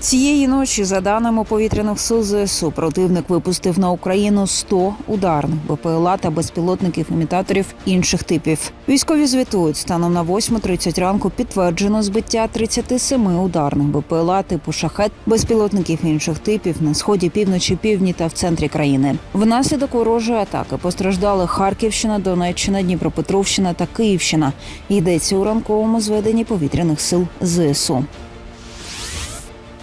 Цієї ночі, за даними повітряних сил ЗСУ, противник випустив на Україну 100 ударних БПЛА та безпілотників імітаторів інших типів. Військові звітують, станом на 8.30 ранку підтверджено збиття 37 ударних БПЛА типу шахет, безпілотників інших типів на сході, півночі, півдні та в центрі країни. Внаслідок ворожої атаки постраждали Харківщина, Донеччина, Дніпропетровщина та Київщина. Йдеться у ранковому зведенні повітряних сил ЗСУ.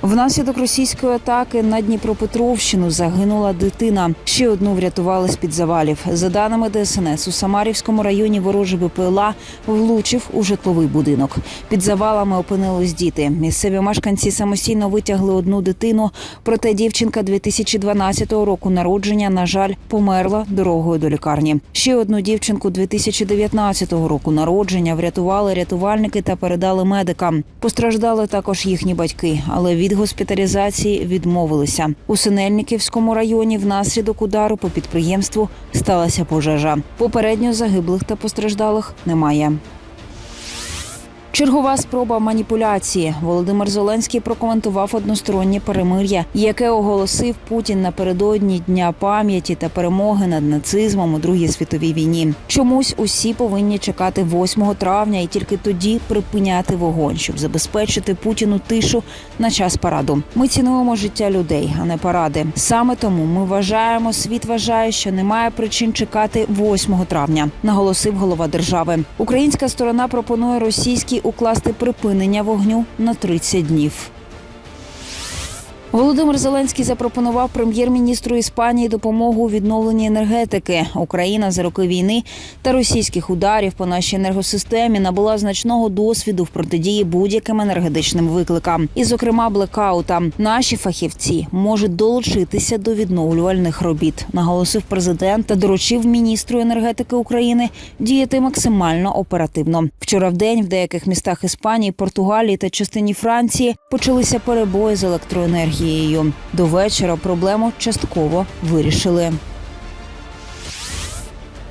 Внаслідок російської атаки на Дніпропетровщину загинула дитина. Ще одну врятували з під завалів. За даними ДСНС, у Самарівському районі ворожий БПЛА влучив у житловий будинок. Під завалами опинились діти. Місцеві мешканці самостійно витягли одну дитину. Проте дівчинка 2012 року народження, на жаль, померла дорогою до лікарні. Ще одну дівчинку 2019 року народження врятували рятувальники та передали медикам. Постраждали також їхні батьки, але від госпіталізації відмовилися. У Синельниківському районі внаслідок удару по підприємству сталася пожежа. Попередньо загиблих та постраждалих немає. Чергова спроба маніпуляції. Володимир Зеленський прокоментував одностороннє перемир'я, яке оголосив Путін напередодні дня пам'яті та перемоги над нацизмом у Другій світовій війні. Чомусь усі повинні чекати 8 травня і тільки тоді припиняти вогонь, щоб забезпечити Путіну тишу на час параду. Ми цінуємо життя людей, а не паради. Саме тому ми вважаємо, світ вважає, що немає причин чекати 8 травня, наголосив голова держави. Українська сторона пропонує російській укласти припинення вогню на 30 днів. Володимир Зеленський запропонував прем'єр-міністру Іспанії допомогу у відновленні енергетики. Україна за роки війни та російських ударів по нашій енергосистемі набула значного досвіду в протидії будь-яким енергетичним викликам, і, зокрема, блекаутам. Наші фахівці можуть долучитися до відновлювальних робіт, наголосив президент та доручив міністру енергетики України діяти максимально оперативно. Вчора в день в деяких містах Іспанії, Португалії та частині Франції почалися перебої з електроенергією. До вечора проблему частково вирішили.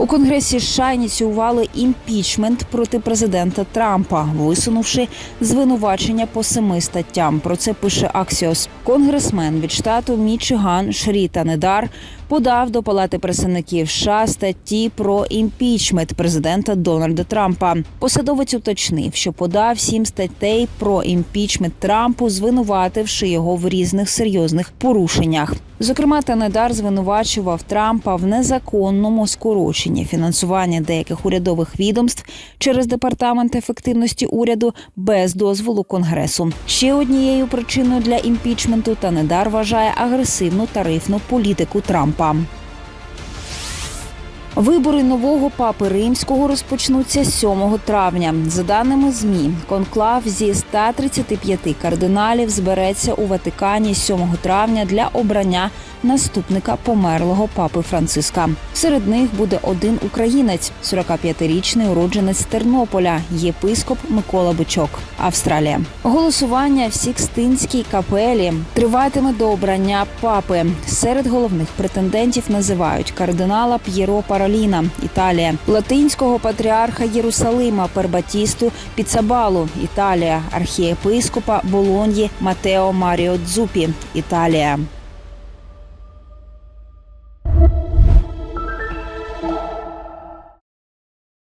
У конгресі США ініціювали імпічмент проти президента Трампа, висунувши звинувачення по семи статтям. Про це пише Аксіос. Конгресмен від штату Мічиган Шріта Недар подав до Палати представників США статті про імпічмент президента Дональда Трампа. Посадовець уточнив, що подав сім статей про імпічмент Трампу, звинувативши його в різних серйозних порушеннях. Зокрема, Танедар звинувачував Трампа в незаконному скороченні фінансування деяких урядових відомств через департамент ефективності уряду без дозволу конгресу. Ще однією причиною для імпічменту Танедар вважає агресивну тарифну політику Трампа. wam. Вибори нового папи римського розпочнуться 7 травня. За даними змі, конклав зі 135 кардиналів збереться у Ватикані 7 травня для обрання наступника померлого папи Франциска. Серед них буде один українець, 45-річний уродженець Тернополя, єпископ Микола Бичок, Австралія. Голосування в Сікстинській капелі триватиме до обрання папи. Серед головних претендентів називають кардинала П'єро Пароліна, Італія, латинського патріарха Єрусалима Пербатісту Піцабалу, Італія, архієпископа Болоньї Матео Маріо Дзупі, Італія.